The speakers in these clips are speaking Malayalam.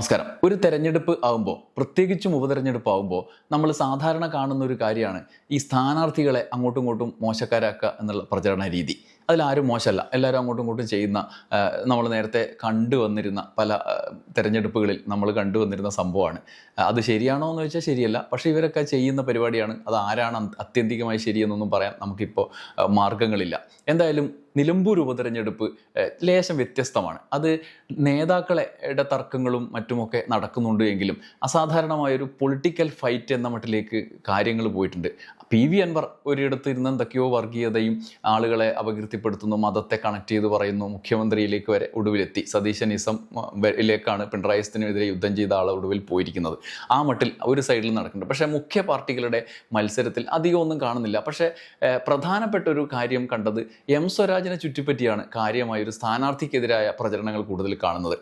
നമസ്കാരം. ഒരു തെരഞ്ഞെടുപ്പ് ആകുമ്പോൾ പ്രത്യേകിച്ചും ഉപതെരഞ്ഞെടുപ്പ് ആകുമ്പോൾ നമ്മൾ സാധാരണ കാണുന്ന ഒരു കാര്യമാണ് ഈ സ്ഥാനാർത്ഥികളെ അങ്ങോട്ടും ഇങ്ങോട്ടും മോശക്കാരാക്കുക എന്നുള്ള പ്രചരണ രീതി അതിലാരും മോശമല്ല. എല്ലാവരും അങ്ങോട്ടും ഇങ്ങോട്ടും ചെയ്യുന്ന നമ്മൾ നേരത്തെ കണ്ടുവന്നിരുന്ന പല തിരഞ്ഞെടുപ്പുകളിൽ നമ്മൾ കണ്ടുവന്നിരുന്ന സംഭവമാണ്. അത് ശരിയാണോ എന്ന് വെച്ചാൽ ശരിയല്ല. പക്ഷേ ഇവരൊക്കെ ചെയ്യുന്ന പരിപാടിയാണ്. അത് ആരാണ് അത്യന്തികമായി ശരിയെന്നൊന്നും പറയാൻ നമുക്കിപ്പോൾ മാർഗങ്ങളില്ല. എന്തായാലും നിലമ്പൂർ ഉപതെരഞ്ഞെടുപ്പ് ലേശം വ്യത്യസ്തമാണ്. അത് നേതാക്കളുടെ തർക്കങ്ങളും മറ്റുമൊക്കെ നടക്കുന്നുണ്ട് എങ്കിലും അസാധാരണമായൊരു പൊളിറ്റിക്കൽ ഫൈറ്റ് എന്ന മട്ടിലേക്ക് കാര്യങ്ങൾ പോയിട്ടുണ്ട്. പി വി അൻവർ ഒരിടത്ത് ഇരുന്ന് എന്തൊക്കെയോ വർഗീയതയും ആളുകളെ അപകീർത്തിപ്പെടുത്തുന്നു മതത്തെ കണക്ട് ചെയ്ത് പറയുന്നു മുഖ്യമന്ത്രിയിലേക്ക് വരെ ഒടുവിലെത്തി. സതീശനിസം ിലേക്കാണ് പിണറായി വിജയനെതിരെ യുദ്ധം ചെയ്ത ആൾ ഒടുവിൽ പോയിരിക്കുന്നത്. ആ മട്ടിൽ ഒരു സൈഡിൽ നടക്കുന്നുണ്ട്. പക്ഷേ മുഖ്യ പാർട്ടികളുടെ മത്സരത്തിൽ അധികം ഒന്നും കാണുന്നില്ല. പക്ഷേ പ്രധാനപ്പെട്ട ഒരു കാര്യം കണ്ടത് എം സ്വരാജിനെ ചുറ്റിപ്പറ്റിയാണ് കാര്യമായ ഒരു സ്ഥാനാർത്ഥിക്കെതിരായ പ്രചരണങ്ങൾ കൂടുതൽ കാണുന്നത്.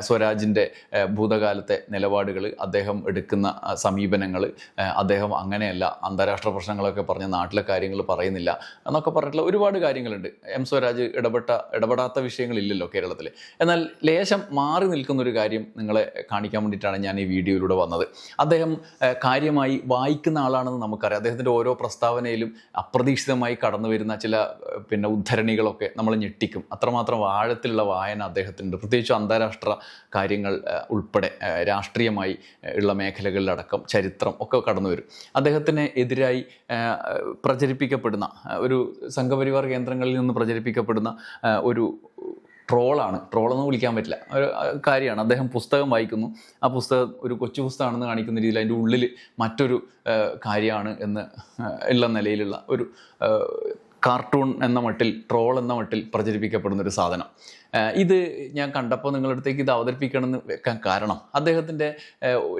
സ്വരാജിന്റെ ഭൂതകാലത്തെ നിലപാടുകൾ അദ്ദേഹം എടുക്കുന്ന സമീപനങ്ങൾ അദ്ദേഹം അങ്ങനെയല്ല അന്താരാഷ്ട്ര പ്രശ്നങ്ങളൊക്കെ പറഞ്ഞ് നാട്ടിലെ കാര്യങ്ങൾ പറയുന്നില്ല എന്നൊക്കെ പറഞ്ഞിട്ടുള്ള ഒരുപാട് കാര്യങ്ങളുണ്ട്. എം സ്വരാജ് ഇടപെട്ട ഇടപെടാത്ത വിഷയങ്ങളില്ലല്ലോ കേരളത്തിൽ എന്നാൽ ലേശം മാറി നിൽക്കുന്ന ഒരു കാര്യം നിങ്ങളെ കാണിക്കാൻ വേണ്ടിയിട്ടാണ് ഞാൻ ഈ വീഡിയോയിലൂടെ വന്നത്. അദ്ദേഹം കാര്യമായി വായിക്കുന്ന ആളാണെന്ന് നമുക്കറിയാം. അദ്ദേഹത്തിന്റെ ഓരോ പ്രസ്താവനയിലും അപ്രതീക്ഷിതമായി കടന്നു വരുന്ന ചില പിന്നെ ഉദ്ധരണികളൊക്കെ നമ്മൾ ഞെട്ടിക്കും. അത്രമാത്രം ആഴത്തിലുള്ള വായന അദ്ദേഹത്തിനുണ്ട്. പ്രത്യേകിച്ചും അന്താരാഷ്ട്ര കാര്യങ്ങൾ ഉൾപ്പെടെ രാഷ്ട്രീയമായി ഉള്ള മേഖലകളിലടക്കം ചരിത്രം ഒക്കെ കടന്നു വരും. അദ്ദേഹത്തിന് എതിരായി പ്രചരിപ്പിക്കപ്പെടുന്ന ഒരു സംഘപരിവാർ കേന്ദ്രങ്ങളിൽ നിന്ന് പ്രചരിപ്പിക്കപ്പെടുന്ന ഒരു ട്രോളാണ്. ട്രോളെന്ന് വിളിക്കാൻ പറ്റില്ല. ഒരു കാര്യമാണ്. അദ്ദേഹം പുസ്തകം വായിക്കുന്നു. ആ പുസ്തകം ഒരു കൊച്ചു പുസ്തകമാണെന്ന് കാണിക്കുന്ന രീതിയിൽ അതിന്റെ ഉള്ളിൽ മറ്റൊരു കാര്യമാണ് എന്ന് ഉള്ള നിലയിലുള്ള ഒരു കാർട്ടൂൺ എന്ന മട്ടിൽ ട്രോൾ എന്ന മട്ടിൽ പ്രചരിപ്പിക്കപ്പെടുന്ന ഒരു സാധനം. ഇത് ഞാൻ കണ്ടപ്പോൾ നിങ്ങളുടെ അടുത്തേക്ക് ഇത് അവതരിപ്പിക്കണമെന്ന് വെക്കാൻ കാരണം. അദ്ദേഹത്തിന്റെ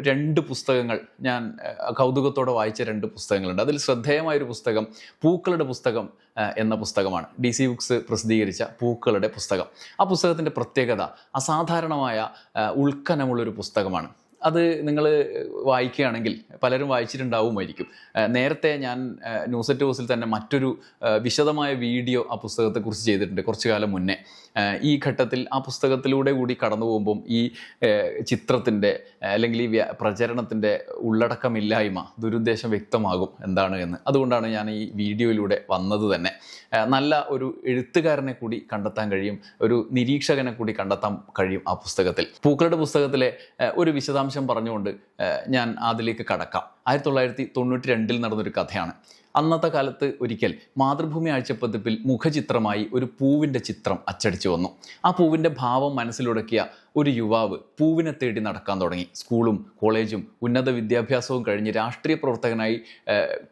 രണ്ട് പുസ്തകങ്ങൾ ഞാൻ കൗതുകത്തോടെ വായിച്ച രണ്ട് പുസ്തകങ്ങളുണ്ട്. അതിൽ ശ്രദ്ധേയമായൊരു പുസ്തകം പൂക്കളുടെ പുസ്തകം എന്ന പുസ്തകമാണ്. ഡി സി ബുക്സ് പ്രസിദ്ധീകരിച്ച പൂക്കളുടെ പുസ്തകം. ആ പുസ്തകത്തിന്റെ പ്രത്യേകത അസാധാരണമായ ഉൾക്കനമുള്ളൊരു പുസ്തകമാണ്. അത് നിങ്ങൾ വായിക്കുകയാണെങ്കിൽ പലരും വായിച്ചിട്ടുണ്ടാവുമായിരിക്കും. നേരത്തെ ഞാൻ ന്യൂസെറ്റ് ഹൗസിൽ തന്നെ മറ്റൊരു വിശദമായ വീഡിയോ ആ പുസ്തകത്തെക്കുറിച്ച് ചെയ്തിട്ടുണ്ട് കുറച്ചു കാലം മുന്നേ. ഈ ഘട്ടത്തിൽ ആ പുസ്തകത്തിലൂടെ കൂടി കടന്നു പോകുമ്പം ഈ ചിത്രത്തിന്റെ അല്ലെങ്കിൽ ഈ പ്രചരണത്തിന്റെ ഉള്ളടക്കമില്ലായ്മ ദുരുദ്ദേശം വ്യക്തമാകും എന്താണ് എന്ന്. അതുകൊണ്ടാണ് ഞാൻ ഈ വീഡിയോയിലൂടെ വന്നത് തന്നെ. നല്ല ഒരു എഴുത്തുകാരനെ കൂടി കണ്ടെത്താൻ കഴിയും ഒരു നിരീക്ഷകനെ കൂടി കണ്ടെത്താൻ കഴിയും ആ പുസ്തകത്തിൽ. പൂക്കളുടെ പുസ്തകത്തിലെ ഒരു വിശദാംശം പറഞ്ഞുകൊണ്ട് ഞാൻ അതിലേക്ക് കടക്കാം. ആയിരത്തി തൊള്ളായിരത്തി തൊണ്ണൂറ്റി രണ്ടിൽ നടന്നൊരു കഥയാണ്. അന്നത്തെ കാലത്ത് ഒരിക്കൽ മാതൃഭൂമി ആഴ്ചപ്പതിപ്പിൽ മുഖചിത്രമായി ഒരു പൂവിന്റെ ചിത്രം അച്ചടിച്ചു വന്നു. ആ പൂവിന്റെ ഭാവം മനസ്സിലുടക്കിയ ഒരു യുവാവ് പൂവിനെ തേടി നടക്കാൻ തുടങ്ങി. സ്കൂളും കോളേജും ഉന്നത വിദ്യാഭ്യാസവും കഴിഞ്ഞ് രാഷ്ട്രീയ പ്രവർത്തകനായി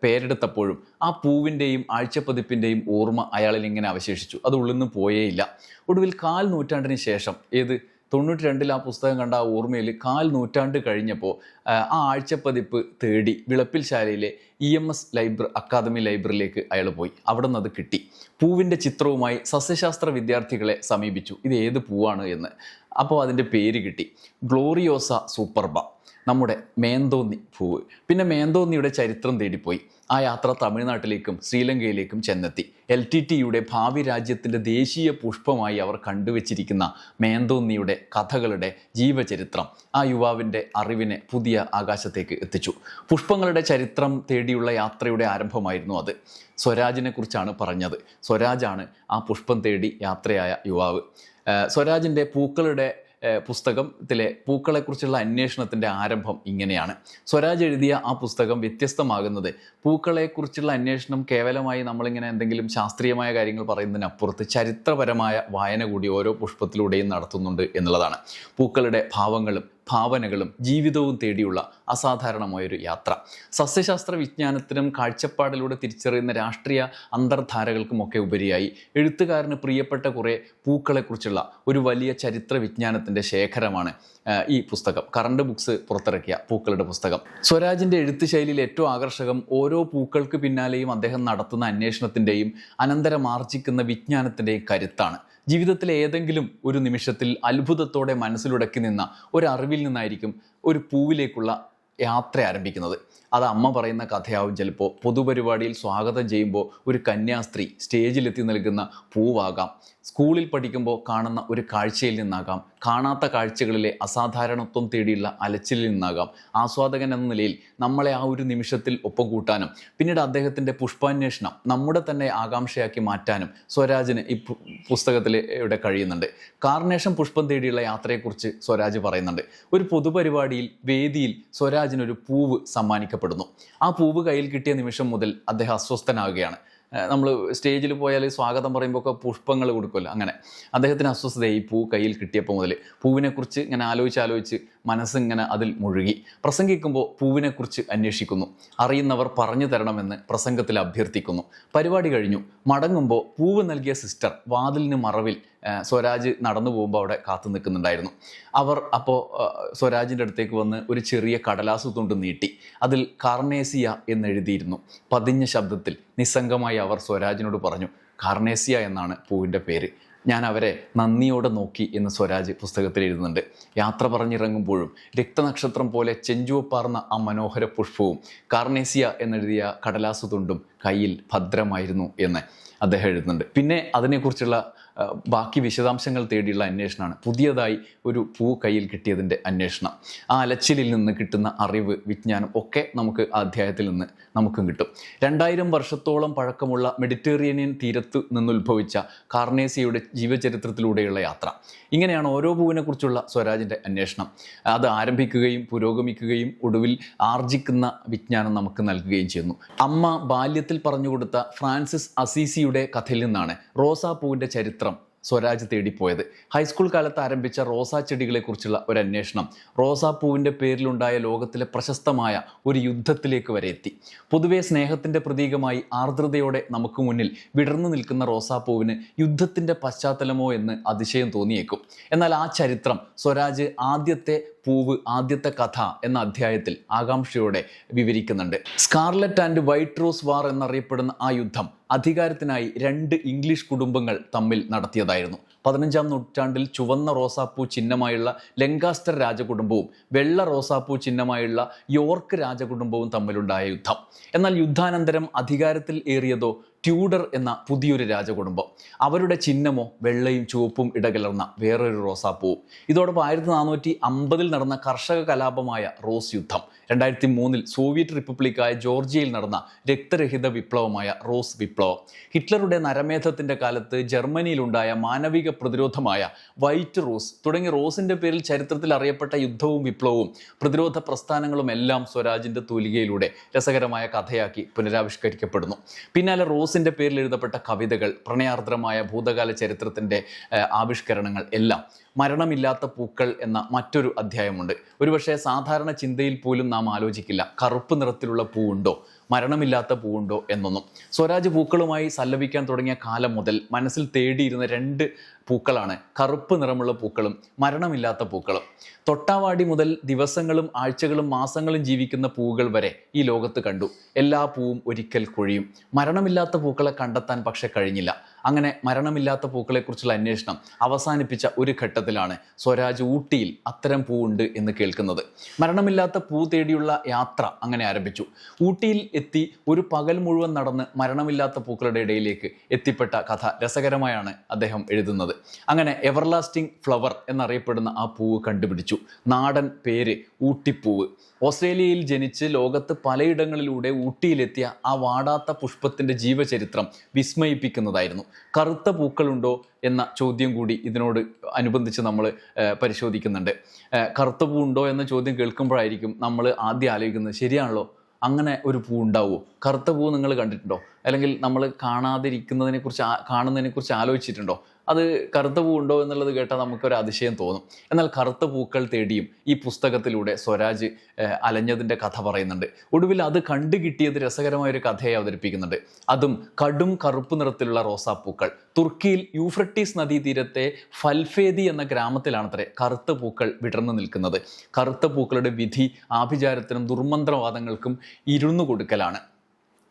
പേരെടുത്തപ്പോഴും ആ പൂവിന്റെയും ആഴ്ചപ്പതിപ്പിന്റെയും ഓർമ്മ അയാളിൽ ഇങ്ങനെ അവശേഷിച്ചു. അത് ഉള്ളിൽ നിന്ന് പോയേയില്ല. ഒടുവിൽ കാൽ നൂറ്റാണ്ടിന് ശേഷം ഏത് തൊണ്ണൂറ്റി രണ്ടിൽ ആ പുസ്തകം കണ്ട ആ ഓർമ്മയിൽ കാൽ നൂറ്റാണ്ട് കഴിഞ്ഞപ്പോൾ ആ ആഴ്ച ആഴ്ചപ്പതിപ്പ് തേടി Vilappil ശാലയിലെ E M S library academy ലൈബ്രറിയിലേക്ക് അയാൾ പോയി. അവിടെ നിന്ന് അത് കിട്ടി. പൂവിന്റെ ചിത്രവുമായി സസ്യശാസ്ത്ര വിദ്യാർത്ഥികളെ സമീപിച്ചു. ഇത് ഏത് പൂവാണ് എന്ന്. അപ്പോൾ അതിന്റെ പേര് കിട്ടി. ഗ്ലോറിയോസ സൂപ്പർബ. നമ്മുടെ മേന്തോന്നി പൂവ്. പിന്നെ മേന്തോന്നിയുടെ ചരിത്രം തേടിപ്പോയി. ആ യാത്ര തമിഴ്നാട്ടിലേക്കും ശ്രീലങ്കയിലേക്കും ചെന്നെത്തി. എൽ ടി ടിയുടെ ഭാവി രാജ്യത്തിന്റെ ദേശീയ പുഷ്പമായി അവർ കണ്ടുവച്ചിരിക്കുന്ന മേന്തോന്നിയുടെ കഥകളുടെ ജീവചരിത്രം ആ യുവാവിന്റെ അറിവിനെ പുതിയ ആകാശത്തേക്ക് എത്തിച്ചു. പുഷ്പങ്ങളുടെ ചരിത്രം തേടിയുള്ള യാത്രയുടെ ആരംഭമായിരുന്നു അത്. സ്വരാജിനെ കുറിച്ചാണ് പറഞ്ഞത്. സ്വരാജാണ് ആ പുഷ്പം തേടി യാത്രയായ യുവാവ്. സ്വരാജിന്റെ പൂക്കളുടെ പുസ്തകത്തിലെ പൂക്കളെക്കുറിച്ചുള്ള അന്വേഷണത്തിന്റെ ആരംഭം ഇങ്ങനെയാണ്. സ്വരാജ് എഴുതിയ ആ പുസ്തകം വ്യത്യസ്തമാകുന്നത്. പൂക്കളെക്കുറിച്ചുള്ള അന്വേഷണം കേവലമായി നമ്മളിങ്ങനെ എന്തെങ്കിലും ശാസ്ത്രീയമായ കാര്യങ്ങൾ പറയുന്നതിനപ്പുറത്ത് ചരിത്രപരമായ വായന കൂടി ഓരോ പുഷ്പത്തിലൂടെയും നടത്തുന്നുണ്ട് എന്നുള്ളതാണ്. പൂക്കളുടെ ഭാവങ്ങളും ഭാവനകളും ജീവിതവും തേടിയുള്ള അസാധാരണമായൊരു യാത്ര. സസ്യശാസ്ത്ര വിജ്ഞാനത്തിനും കാഴ്ചപ്പാടിലൂടെ തിരിച്ചറിയുന്ന രാഷ്ട്രീയ അന്തർധാരകൾക്കുമൊക്കെ ഉപരിയായി എഴുത്തുകാരന് പ്രിയപ്പെട്ട കുറേ പൂക്കളെക്കുറിച്ചുള്ള ഒരു വലിയ ചരിത്ര വിജ്ഞാനത്തിന്റെ ശേഖരമാണ് ഈ പുസ്തകം. കറണ്ട് ബുക്സ് പുറത്തിറക്കിയ പൂക്കളുടെ പുസ്തകം. സ്വരാജിന്റെ എഴുത്ത് ശൈലിയിൽ ഏറ്റവും ആകർഷകം ഓരോ പൂക്കൾക്ക് പിന്നാലെയും അദ്ദേഹം നടത്തുന്ന അന്വേഷണത്തിന്റെയും അനന്തരം ആർജിക്കുന്ന വിജ്ഞാനത്തിന്റെയും കരുത്താണ്. ജീവിതത്തിലെ ഏതെങ്കിലും ഒരു നിമിഷത്തിൽ അത്ഭുതത്തോടെ മനസ്സിലുടക്കി നിന്ന ഒരു അറിവിൽ നിന്നായിരിക്കും ഒരു പൂവിലേക്കുള്ള യാത്ര ആരംഭിക്കുന്നത്. അത് അമ്മ പറയുന്ന കഥയാവും ചിലപ്പോൾ പൊതുപരിപാടിയിൽ സ്വാഗതം ചെയ്യുമ്പോൾ ഒരു കന്യാസ്ത്രീ സ്റ്റേജിലെത്തി നൽകുന്ന പൂവാകാം. സ്കൂളിൽ പഠിക്കുമ്പോൾ കാണുന്ന ഒരു കാഴ്ചയിൽ നിന്നാകാം. കാണാത്ത കാഴ്ചകളിലെ അസാധാരണത്വം തേടിയുള്ള അലച്ചിലിൽ നിന്നാകാം. ആസ്വാദകൻ എന്ന നിലയിൽ നമ്മളെ ആ ഒരു നിമിഷത്തിൽ ഒപ്പം കൂട്ടാനും പിന്നീട് അദ്ദേഹത്തിന്റെ പുഷ്പാന്വേഷണം നമ്മുടെ തന്നെ ആകാംക്ഷയാക്കി മാറ്റാനും സ്വരാജിന് ഈ പുസ്തകത്തിൽ ഇവിടെ കഴിയുന്നുണ്ട്. കാർണേഷൻ പുഷ്പം തേടിയുള്ള യാത്രയെക്കുറിച്ച് സ്വരാജ് പറയുന്നുണ്ട്. ഒരു പൊതുപരിപാടിയിൽ വേദിയിൽ സ്വരാജിനൊരു പൂവ് സമ്മാനിക്കപ്പെടുന്നു. ആ പൂവ് കയ്യിൽ കിട്ടിയ നിമിഷം മുതൽ അദ്ദേഹം അസ്വസ്ഥനാവുകയാണ് നമ്മൾ സ്റ്റേജിൽ പോയാൽ സ്വാഗതം പറയുമ്പോൾ ഒക്കെ പുഷ്പങ്ങൾ കൊടുക്കുമല്ലോ അങ്ങനെ. അദ്ദേഹത്തിന് അസ്വസ്ഥതയായി പൂ കയ്യിൽ കിട്ടിയപ്പോൾ മുതൽ പൂവിനെക്കുറിച്ച് ഇങ്ങനെ ആലോചിച്ച് ആലോചിച്ച് മനസ്സിങ്ങനെ അതിൽ മുഴുകി. പ്രസംഗിക്കുമ്പോൾ പൂവിനെക്കുറിച്ച് അന്വേഷിക്കുന്നു. അറിയുന്നവർ പറഞ്ഞു തരണമെന്ന് പ്രസംഗത്തിൽ അഭ്യർത്ഥിക്കുന്നു. പരിപാടി കഴിഞ്ഞു. മടങ്ങുമ്പോൾ പൂവ് നൽകിയ സിസ്റ്റർ വാതിലിന് മറവിൽ സ്വരാജ് നടന്നു പോകുമ്പോൾ അവിടെ കാത്തു നിൽക്കുന്നുണ്ടായിരുന്നു. അവർ അപ്പോൾ സ്വരാജിന്റെ അടുത്തേക്ക് വന്ന് ഒരു ചെറിയ കടലാസു തുണ്ട് നീട്ടി. അതിൽ കാർണേസിയ എന്നെഴുതിയിരുന്നു. പതിഞ്ഞ ശബ്ദത്തിൽ നിസ്സംഗമായി അവർ സ്വരാജിനോട് പറഞ്ഞു കാർണേസിയ എന്നാണ് പൂവിന്റെ പേര്. ഞാൻ അവരെ നന്ദിയോടെ നോക്കി എന്ന് സ്വരാജ് പുസ്തകത്തിൽ എഴുതുന്നുണ്ട്. യാത്ര പറഞ്ഞിറങ്ങുമ്പോഴും രക്തനക്ഷത്രം പോലെ ചെഞ്ചുവപ്പാർന്ന ആ മനോഹര പുഷ്പവും കാർണേസിയ എന്നെഴുതിയ കടലാസു തുണ്ടും കയ്യിൽ ഭദ്രമായിരുന്നു എന്ന് അദ്ദേഹം എഴുതുന്നുണ്ട്. പിന്നെ അതിനെക്കുറിച്ചുള്ള ബാക്കി വിശദാംശങ്ങൾ തേടിയുള്ള അന്വേഷണമാണ്. പുതിയതായി ഒരു പൂ കയ്യിൽ കിട്ടിയതിന്റെ അന്വേഷണം. ആ അലച്ചിലിൽ നിന്ന് കിട്ടുന്ന അറിവ് വിജ്ഞാനം ഒക്കെ നമുക്ക് ആ അധ്യായത്തിൽ നിന്ന് നമുക്കും കിട്ടും. രണ്ടായിരം വർഷത്തോളം പഴക്കമുള്ള മെഡിറ്ററേനിയൻ തീരത്ത് നിന്നുത്ഭവിച്ച കാർണേസിയുടെ ജീവചരിത്രത്തിലൂടെയുള്ള യാത്ര. ഇങ്ങനെയാണ് ഓരോ പൂവിനെക്കുറിച്ചുള്ള സ്വരാജിന്റെ അന്വേഷണം. അത് ആരംഭിക്കുകയും പുരോഗമിക്കുകയും ഒടുവിൽ ആർജിക്കുന്ന വിജ്ഞാനം നമുക്ക് നൽകുകയും ചെയ്യുന്നു. അമ്മ ബാല്യത്തിൽ പറഞ്ഞുകൊടുത്ത ഫ്രാൻസിസ് അസീസിയുടെ കഥയിൽ നിന്നാണ് റോസാപ്പൂവിന്റെ ചരിത്രം സ്വരാജ് തേടിപ്പോയത് ഹൈസ്കൂൾ കാലത്ത് ആരംഭിച്ച റോസാ ചെടികളെക്കുറിച്ചുള്ള ഒരു അന്വേഷണം റോസാപ്പൂവിന്റെ പേരിലുണ്ടായ ലോകത്തിലെ പ്രശസ്തമായ ഒരു യുദ്ധത്തിലേക്ക് വരെ എത്തി. പൊതുവെ സ്നേഹത്തിന്റെ പ്രതീകമായി ആർദ്രതയോടെ നമുക്ക് മുന്നിൽ വിടർന്നു നിൽക്കുന്ന റോസാപ്പൂവിന് യുദ്ധത്തിന്റെ പശ്ചാത്തലമോ എന്ന് അതിശയം തോന്നിയേക്കും. എന്നാൽ ആ ചരിത്രം സ്വരാജ് ആദ്യത്തെ പൂവ് ആദ്യത്തെ കഥ എന്ന അധ്യായത്തിൽ ആകാംക്ഷയോടെ വിവരിക്കുന്നുണ്ട്. Scarlet and white rose war എന്നറിയപ്പെടുന്ന ആ യുദ്ധം അധികാരത്തിനായി രണ്ട് ഇംഗ്ലീഷ് കുടുംബങ്ങൾ തമ്മിൽ നടത്തിയതായിരുന്നു. പതിനഞ്ചാം നൂറ്റാണ്ടിൽ ചുവന്ന റോസാപ്പൂ ചിഹ്നമായുള്ള ലെങ്കാസ്റ്റർ രാജകുടുംബവും വെള്ള റോസാപ്പൂ ചിഹ്നമായുള്ള യോർക്ക് രാജകുടുംബവും തമ്മിലുണ്ടായ യുദ്ധം. എന്നാൽ യുദ്ധാനന്തരം അധികാരത്തിൽ ഏറിയതോ ട്യൂഡർ എന്ന പുതിയൊരു രാജകുടുംബം. അവരുടെ ചിഹ്നമോ വെള്ളയും ചുവപ്പും ഇടകലർന്ന വേറൊരു റോസാപ്പൂവും ഇതോടൊപ്പം ആയിരത്തി നാനൂറ്റി അമ്പതിൽ നടന്ന കർഷക കലാപമായ റോസ് യുദ്ധം. രണ്ടായിരത്തി മൂന്നിൽ സോവിയറ്റ് റിപ്പബ്ലിക്കായ ജോർജിയയിൽ നടന്ന രക്തരഹിത വിപ്ലവമായ റോസ് വിപ്ലവം. ഹിറ്റ്ലറുടെ നരമേധത്തിന്റെ കാലത്ത് ജർമ്മനിയിലുണ്ടായ മാനവിക പ്രതിരോധമായ വൈറ്റ് റോസ് തുടങ്ങി റോസിന്റെ പേരിൽ ചരിത്രത്തിൽ അറിയപ്പെട്ട യുദ്ധവും വിപ്ലവവും പ്രതിരോധ പ്രസ്ഥാനങ്ങളും എല്ലാം സ്വരാജിന്റെ തൂലികയിലൂടെ രസകരമായ കഥയാക്കി പുനരാവിഷ്കരിക്കപ്പെടുന്നു. പിന്നാലെ റോസിന്റെ പേരിൽ എഴുതപ്പെട്ട കവിതകൾ പ്രണയാർദ്രമായ ഭൂതകാല ചരിത്രത്തിന്റെ ആവിഷ്കരണങ്ങൾ എല്ലാം മരണമില്ലാത്ത പൂക്കൾ എന്ന മറ്റൊരു അധ്യായമുണ്ട്. ഒരുപക്ഷെ സാധാരണ ചിന്തയിൽ പോലും നാം ആലോചിക്കില്ല. കറുപ്പ് നിറത്തിലുള്ള പൂവുണ്ടോ? മരണമില്ലാത്ത പൂവുണ്ടോ എന്നൊന്നും. സ്വരാജ് പൂക്കളുമായി സല്ലപിക്കാൻ തുടങ്ങിയ കാലം മുതൽ മനസ്സിൽ തേടിയിരുന്ന രണ്ട് പൂക്കളാണ് കറുപ്പ് നിറമുള്ള പൂക്കളും മരണമില്ലാത്ത പൂക്കളും. തൊട്ടാവാടി മുതൽ ദിവസങ്ങളും ആഴ്ചകളും മാസങ്ങളും ജീവിക്കുന്ന പൂവുകൾ വരെ ഈ ലോകത്ത് കണ്ടു. എല്ലാ പൂവും ഒരിക്കൽ കൊഴിയും. മരണമില്ലാത്ത പൂക്കളെ കണ്ടെത്താൻ പക്ഷെ കഴിഞ്ഞില്ല. അങ്ങനെ മരണമില്ലാത്ത പൂക്കളെക്കുറിച്ചുള്ള അന്വേഷണം അവസാനിപ്പിച്ച ഒരു ഘട്ടത്തിലാണ് സ്വരാജ് ഊട്ടിയിൽ അത്തരം ഉണ്ട് എന്ന് കേൾക്കുന്നത്. മരണമില്ലാത്ത പൂ തേടിയുള്ള യാത്ര അങ്ങനെ ആരംഭിച്ചു. ഊട്ടിയിൽ എത്തി ഒരു പകൽ മുഴുവൻ നടന്ന് മരണമില്ലാത്ത പൂക്കളുടെ ഇടയിലേക്ക് എത്തിപ്പെട്ട കഥ രസകരമായാണ് അദ്ദേഹം എഴുതുന്നത്. അങ്ങനെ എവർലാസ്റ്റിംഗ് ഫ്ലവർ എന്നറിയപ്പെടുന്ന ആ പൂവ് കണ്ടുപിടിച്ചു. നാടൻ പേര് ഊട്ടിപ്പൂവ്. ഓസ്ട്രേലിയയിൽ ജനിച്ച് ലോകത്ത് പലയിടങ്ങളിലൂടെ ഊട്ടിയിലെത്തിയ ആ വാടാത്ത പുഷ്പത്തിന്റെ ജീവചരിത്രം വിസ്മയിപ്പിക്കുന്നതായിരുന്നു. കറുത്ത പൂക്കളുണ്ടോ എന്ന ചോദ്യം കൂടി ഇതിനോട് അനുബന്ധിച്ച് നമ്മൾ പരിശോധിക്കുന്നുണ്ട്. കറുത്ത പൂ ഉണ്ടോ എന്ന ചോദ്യം കേൾക്കുമ്പോഴായിരിക്കും നമ്മൾ ആദ്യം ആലോചിക്കുന്നത് ശരിയാണല്ലോ അങ്ങനെ ഒരു പൂ ഉണ്ടാവുമോ കറുത്ത പൂ നിങ്ങൾ കണ്ടിട്ടുണ്ടോ? അല്ലെങ്കിൽ നമ്മൾ കാണാതിരിക്കുന്നതിനെക്കുറിച്ച് കാണുന്നതിനെക്കുറിച്ച് കാണുന്നതിനെ കുറിച്ച് ആലോചിച്ചിട്ടുണ്ടോ? അത് കറുത്ത പൂ ഉണ്ടോ എന്നുള്ളത് കേട്ടാൽ നമുക്കൊരു അതിശയം തോന്നും. എന്നാൽ കറുത്ത പൂക്കൾ തേടിയും ഈ പുസ്തകത്തിലൂടെ സ്വരാജ് അലഞ്ഞതിന്റെ കഥ പറയുന്നുണ്ട്. ഒടുവിൽ അത് കണ്ടു കിട്ടിയത് രസകരമായ ഒരു കഥയെ അവതരിപ്പിക്കുന്നുണ്ട്. അതും കടും കറുപ്പ് നിറത്തിലുള്ള റോസാപ്പൂക്കൾ. തുർക്കിയിൽ യൂഫ്രട്ടീസ് നദീതീരത്തെ ഫൽഫേദി എന്ന ഗ്രാമത്തിലാണത്രേ കറുത്ത പൂക്കൾ വിടർന്നു നിൽക്കുന്നത്. കറുത്ത പൂക്കളുടെ വിധി ആഭിചാരത്തിനും ദുർമന്ത്രവാദങ്ങൾക്കും ഇരുന്നു കൊടുക്കലാണ്.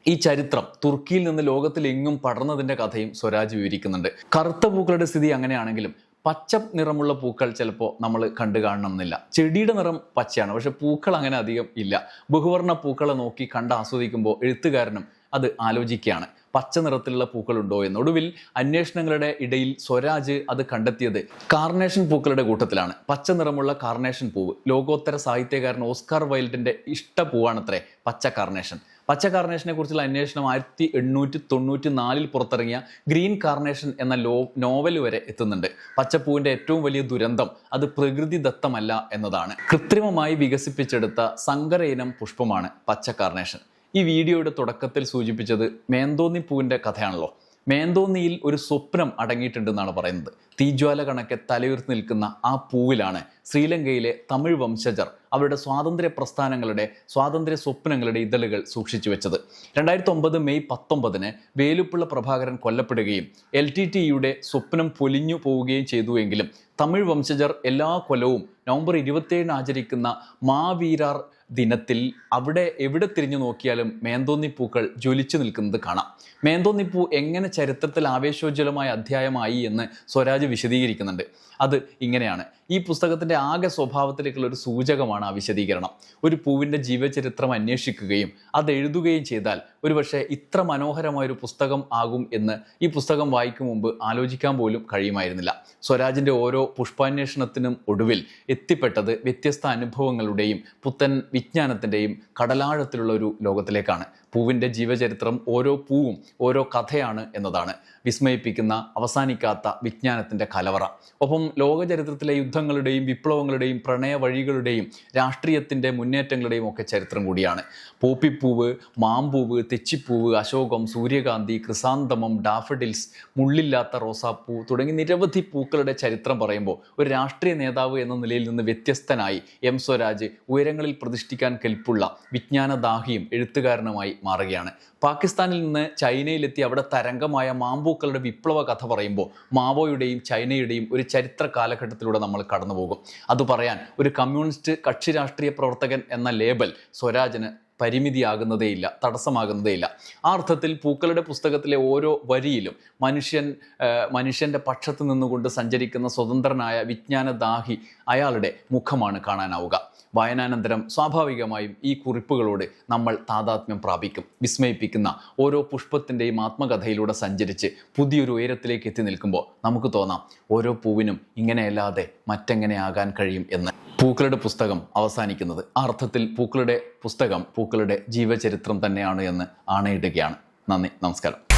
ഈ ചരിത്രം തുർക്കിയിൽ നിന്ന് ലോകത്തിലെങ്ങും പടർന്നതിന്റെ കഥയും സ്വരാജ് വിവരിക്കുന്നുണ്ട്. കറുത്ത പൂക്കളുടെ സ്ഥിതി അങ്ങനെയാണെങ്കിലും പച്ച നിറമുള്ള പൂക്കൾ ചിലപ്പോൾ നമ്മൾ കണ്ടു കാണണം എന്നില്ല ചെടിയുടെ നിറം പച്ചയാണ് പക്ഷെ പൂക്കൾ അങ്ങനെ അധികം ഇല്ല. ബഹുവർണ പൂക്കളെ നോക്കി കണ്ട് ആസ്വദിക്കുമ്പോൾ എഴുത്തുകാരനും അത് ആലോചിക്കുകയാണ്. പച്ച നിറത്തിലുള്ള പൂക്കളുണ്ടോ എന്ന്. ഒടുവിൽ അന്വേഷണങ്ങളുടെ ഇടയിൽ സ്വരാജ് അത് കണ്ടെത്തിയത് കാർണേഷൻ പൂക്കളുടെ കൂട്ടത്തിലാണ്. പച്ച നിറമുള്ള കാർണേഷൻ പൂവ്. ലോകോത്തര സാഹിത്യകാരൻ ഓസ്കാർ വൈൽഡിന്റെ ഇഷ്ട പൂവാണത്രേ പച്ച കാർണേഷൻ. പച്ച കാർണേഷനെ കുറിച്ചുള്ള അന്വേഷണം ആയിരത്തി എണ്ണൂറ്റി തൊണ്ണൂറ്റി നാലിൽ പുറത്തിറങ്ങിയ ഗ്രീൻ കാർണേഷൻ എന്ന ലോ നോവൽ വരെ എത്തുന്നുണ്ട്. പച്ചപ്പൂവിന്റെ ഏറ്റവും വലിയ ദുരന്തം അത് പ്രകൃതി ദത്തമല്ല എന്നതാണ്. കൃത്രിമമായി വികസിപ്പിച്ചെടുത്ത സങ്കര ഇനം പുഷ്പമാണ് പച്ച കാർണേഷൻ ഈ വീഡിയോയുടെ തുടക്കത്തിൽ സൂചിപ്പിച്ചത് മേന്തോന്നി പൂവിന്റെ കഥയാണല്ലോ. മേന്തോന്നിയിൽ ഒരു സ്വപ്നം അടങ്ങിയിട്ടുണ്ടെന്നാണ് പറയുന്നത്. തീജ്വാല കണക്കെ തലയുയർത്തി നിൽക്കുന്ന ആ പൂവിലാണ് ശ്രീലങ്കയിലെ തമിഴ് വംശജർ അവരുടെ സ്വാതന്ത്ര്യ പ്രസ്ഥാനങ്ങളുടെ സ്വാതന്ത്ര്യ സ്വപ്നങ്ങളുടെ ഇതളുകൾ സൂക്ഷിച്ചു വെച്ചത്. രണ്ടായിരത്തി ഒമ്പത് മെയ് പത്തൊമ്പതിന് വേലുപ്പിള്ള പ്രഭാകരൻ കൊല്ലപ്പെടുകയും എൽ ടി ടിയുടെ സ്വപ്നം പൊലിഞ്ഞു പോവുകയും ചെയ്തുവെങ്കിലും തമിഴ് വംശജർ എല്ലാ കൊലവും നവംബർ ഇരുപത്തിയേഴിന് ആചരിക്കുന്ന മാവീരാർ ദിനത്തിൽ അവിടെ എവിടെ തിരിഞ്ഞു നോക്കിയാലും മേന്തോന്നിപ്പൂക്കൾ ജ്വലിച്ചു നിൽക്കുന്നത് കാണാം. മേന്തോന്നിപ്പൂ എങ്ങനെ ചരിത്രത്തിൽ ആവേശോജ്വലമായ അധ്യായമായി എന്ന് സ്വരാജ് വിശദീകരിക്കുന്നുണ്ട്. അത് ഇങ്ങനെയാണ്. ഈ പുസ്തകത്തിന്റെ ആകെ സ്വഭാവത്തിലേക്കുള്ള ഒരു സൂചകമാണ് ആ വിശദീകരണം. ഒരു പൂവിന്റെ ജീവചരിത്രം അന്വേഷിക്കുകയും അത് എഴുതുകയും ചെയ്താൽ ഒരുപക്ഷെ ഇത്ര മനോഹരമായ ഒരു പുസ്തകം ആകും എന്ന് ഈ പുസ്തകം വായിക്കും മുമ്പ് ആലോചിക്കാൻ പോലും കഴിയുമായിരുന്നില്ല. സ്വരാജിന്റെ ഓരോ പുഷ്പാന്വേഷണത്തിനും ഒടുവിൽ എത്തിപ്പെട്ടത് വ്യത്യസ്ത അനുഭവങ്ങളുടെയും പുത്തൻ വിജ്ഞാനത്തിന്റെയും കടലാഴത്തിലുള്ള ഒരു ലോകത്തിലേക്കാണ്. പൂവിന്റെ ജീവചരിത്രം ഓരോ പൂവും ഓരോ കഥയാണ് എന്നതാണ് വിസ്മയിപ്പിക്കുന്ന അവസാനിക്കാത്ത വിജ്ഞാനത്തിന്റെ കലവറ. ഒപ്പം ലോകചരിത്രത്തിലെ യുദ്ധങ്ങളുടെയും വിപ്ലവങ്ങളുടെയും പ്രണയ വഴികളുടെയും രാഷ്ട്രീയത്തിന്റെ മുന്നേറ്റങ്ങളുടെയും ഒക്കെ ചരിത്രം കൂടിയാണ്. പോപ്പിപ്പൂവ് മാമ്പൂവ് തെച്ചിപ്പൂവ് അശോകം സൂര്യകാന്തി ക്രിസാന്തമം ഡാഫഡിൽസ് മുള്ളില്ലാത്ത റോസാപ്പൂ തുടങ്ങി നിരവധി പൂക്കളുടെ ചരിത്രം പറയുമ്പോൾ ഒരു രാഷ്ട്രീയ നേതാവ് എന്ന നിലയിൽ നിന്ന് വ്യത്യസ്തനായി എം സ്വരാജ് ഉയരങ്ങളിൽ പ്രതിഷ്ഠിക്കാൻ കെൽപ്പുള്ള വിജ്ഞാനദാഹിയും എഴുത്തുകാരനുമായി മാറുകയാണ്. പാകിസ്ഥാനിൽ നിന്ന് ചൈനയിലെത്തി അവിടെ തരംഗമായ മാമ്പൂക്കളുടെ വിപ്ലവ കഥ പറയുമ്പോൾ മാവോയുടെയും ചൈനയുടെയും ഒരു ചരിത്ര കാലഘട്ടത്തിലൂടെ നമ്മൾ കടന്നു പോകും അത് പറയാൻ ഒരു കമ്മ്യൂണിസ്റ്റ് കക്ഷി രാഷ്ട്രീയ പ്രവർത്തകൻ എന്ന ലേബൽ സ്വരാജിന് പരിമിതിയാകുന്നതേയില്ല തടസ്സമാകുന്നതേയില്ല. ആ അർത്ഥത്തിൽ പൂക്കളുടെ പുസ്തകത്തിലെ ഓരോ വരിയിലും മനുഷ്യൻ മനുഷ്യന്റെ പക്ഷത്ത് നിന്നുകൊണ്ട് സഞ്ചരിക്കുന്ന സ്വതന്ത്രനായ വിജ്ഞാനദാഹി അയാളുടെ മുഖമാണ് കാണാനാവുക. വായനാനന്തരം സ്വാഭാവികമായും ഈ കുറിപ്പുകളോട് നമ്മൾ താതാത്മ്യം പ്രാപിക്കും. വിസ്മയിപ്പിക്കുന്ന ഓരോ പുഷ്പത്തിന്റെയും ആത്മകഥയിലൂടെ സഞ്ചരിച്ച് പുതിയൊരു ഉയരത്തിലേക്ക് എത്തി നിൽക്കുമ്പോൾ നമുക്ക് തോന്നാം ഓരോ പൂവിനും ഇങ്ങനെയല്ലാതെ മറ്റെങ്ങനെ ആകാൻ കഴിയും എന്ന്. പൂക്കളുടെ പുസ്തകം അവസാനിക്കുന്നത്. അർത്ഥത്തിൽ പൂക്കളുടെ പുസ്തകം പൂക്കളുടെ ജീവചരിത്രം തന്നെയാണ് എന്ന് ആണയിടുകയാണ്. നന്ദി. നമസ്കാരം.